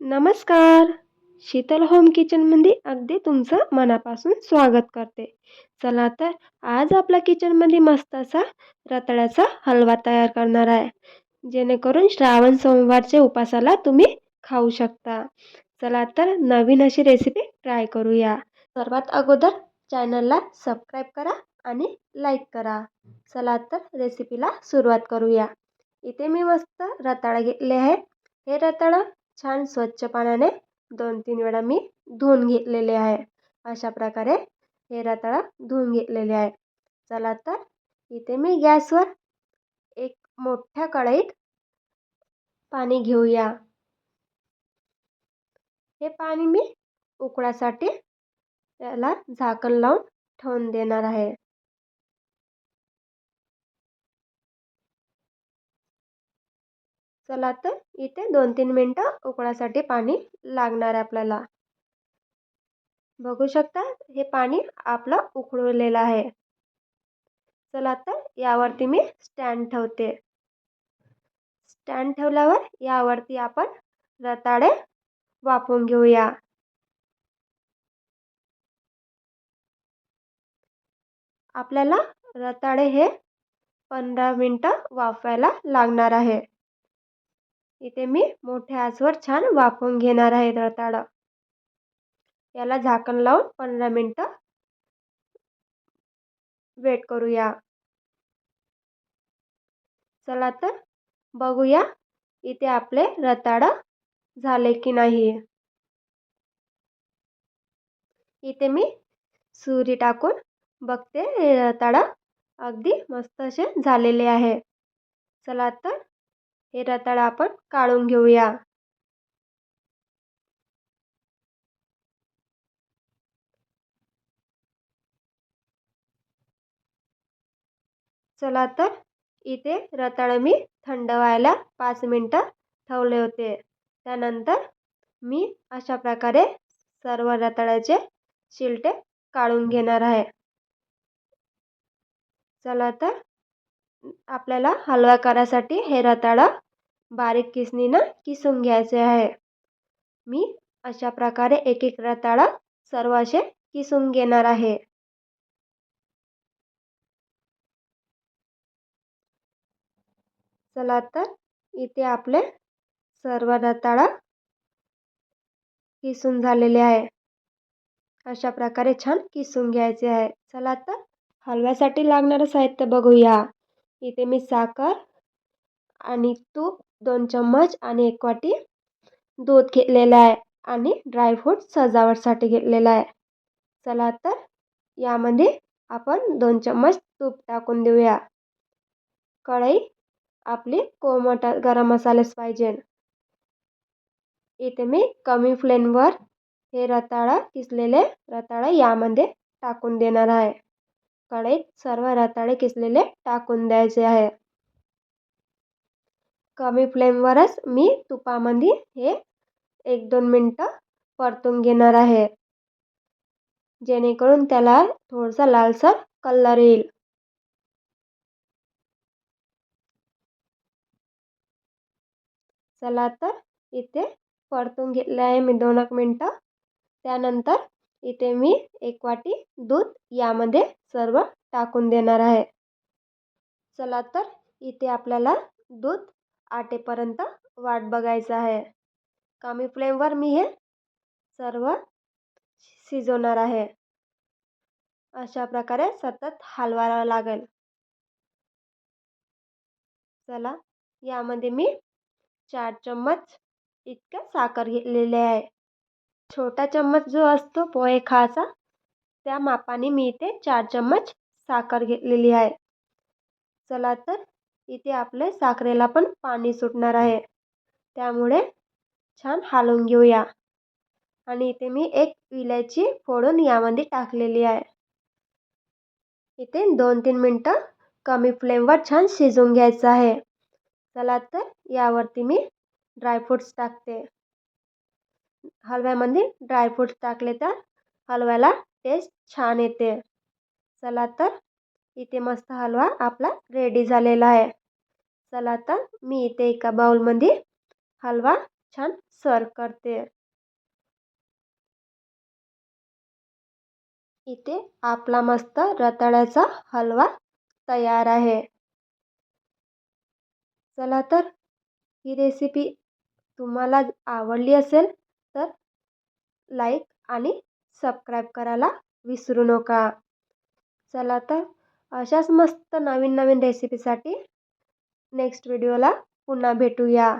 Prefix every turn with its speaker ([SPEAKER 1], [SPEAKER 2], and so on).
[SPEAKER 1] नमस्कार. शीतल होम किचनमध्ये अगदी तुमचं मनापासून स्वागत करते. चला तर आज आपल्या किचनमध्ये मस्त असा रताळ्याचा हलवा तयार करणार आहे. जेणेकरून श्रावण सोमवारच्या उपासाला तुम्ही खाऊ शकता. चला तर नवीन अशी रेसिपी ट्राय करूया. सर्वात अगोदर चॅनलला सबस्क्राईब करा आणि लाईक करा. चला तर रेसिपीला सुरुवात करूया. इथे मी मस्त रताळा घेतले आहे हे रताळं छान स्वच्छ पाण्याने दोन तीन वेळा मी धुवून घेतलेले आहे. अशा प्रकारे हे रताळा धुवून घेतलेले आहे. चला तर इथे मी गॅसवर एक मोठ्या कढईत पाणी घेऊया. हे पाणी मी उकळासाठी त्याला झाकण लावून ठेवून देणार आहे. चला तर इथे दोन तीन मिनटं उकळासाठी पाणी लागणार आहे आपल्याला. बघू शकता हे पाणी आपलं उकळलेलं आहे. चला तर यावरती मी स्टँड ठेवते. स्टँड ठेवल्यावर यावरती आपण रताळे वाफवून घेऊया. आपल्याला रताळे हे पंधरा मिनटं वाफवायला लागणार आहे. इथे मी मोठ्या आचवर छान वाफवून घेणार आहे रताळं. याला झाकण लावून पंधरा मिनटं वेट करूया. चला तर बघूया इथे आपले रताळं झाले की नाही. इथे मी सुरी टाकून बघते रताळं अगदी मस्त असे झालेले आहे. चला तर हे रताळं आपण काढून घेऊया. चला तर इथे रताळं मी थंड व्हायला पाच मिनटं ठेवले होते. त्यानंतर मी अशा प्रकारे सर्व रताळ्याचे शिलटे काढून घेणार आहे. चला तर आपल्याला हलवा करायसाठी हे रताळा बारीक किसणीनं किसून घ्यायचे आहे. मी अशा प्रकारे एक एक रताळा सर्व असे किसून घेणार आहे. चला तर इथे आपले सर्व रताळा किसून झालेले आहे. अशा प्रकारे छान किसून घ्यायचे आहे. चला तर हलव्यासाठी लागणारं साहित्य बघूया. इथे मी साखर आणि तूप दोन चम्मच आणि एक वाटी दूध घेतलेलं आहे आणि ड्रायफ्रूट सजावटसाठी घेतलेलं आहे. चला तर यामध्ये आपण दोन चम्मच तूप टाकून देऊया. कढई आपली कोमट गरम मसालेच पाहिजे. इथे मी कमी फ्लेमवर हे रताळा किसलेले रताळा यामध्ये टाकून देणार आहे. कढईत सर्व रताळे किसलेले टाकून द्यायचे आहे. कमी फ्लेमवरच मी तुपामध्ये हे एक दोन मिनटं परतून घेणार आहे. जेणेकरून त्याला थोडासा लालसर कलर येईल. चला तर इथे परतून घेतले आहे मी दोन एक मिनटं. त्यानंतर इथे मी एक वाटी दूध यामध्ये सर्व टाकून देणार आहे. चला तर इथे आपल्याला दूध आटेपर्यंत वाट बघायचं आहे. कमी फ्लेमवर मी हे सर्व शिजवणार आहे. अशा प्रकारे सतत हलवायला लागेल. चला यामध्ये मी चार चम्मच इतकं साखर घेतलेले आहे. छोटा चम्मच जो असतो पोहे खायचा त्या मापाने मी इथे चार चम्मच साखर घेतलेली आहे. चला तर इथे आपले साखरेला पण पाणी सुटणार आहे. त्यामुळे छान हालवून घेऊया. आणि इथे मी एक विलायची फोडून यामध्ये टाकलेली आहे. इथे दोन तीन मिनटं कमी फ्लेमवर छान शिजवून घ्यायचं आहे. चला तर यावरती मी ड्रायफ्रूट्स टाकते. हलव्यामध्ये ड्रायफ्रूट्स टाकले तर हलव्याला टेस्ट छान येते. चला तर इथे मस्त हलवा आपला रेडी झालेला आहे. चला तर मी इथे एका बाउलमध्ये हलवा छान सर्व करते. इथे आपला मस्त रताळ्याचा हलवा तयार आहे. चला तर ही रेसिपी तुम्हाला आवडली असेल तर लाईक आणि सबस्क्राईब करायला विसरू नका. चला तर अशाच मस्त नवीन नवीन रेसिपीसाठी नेक्स्ट व्हिडिओला पुन्हा भेटूया.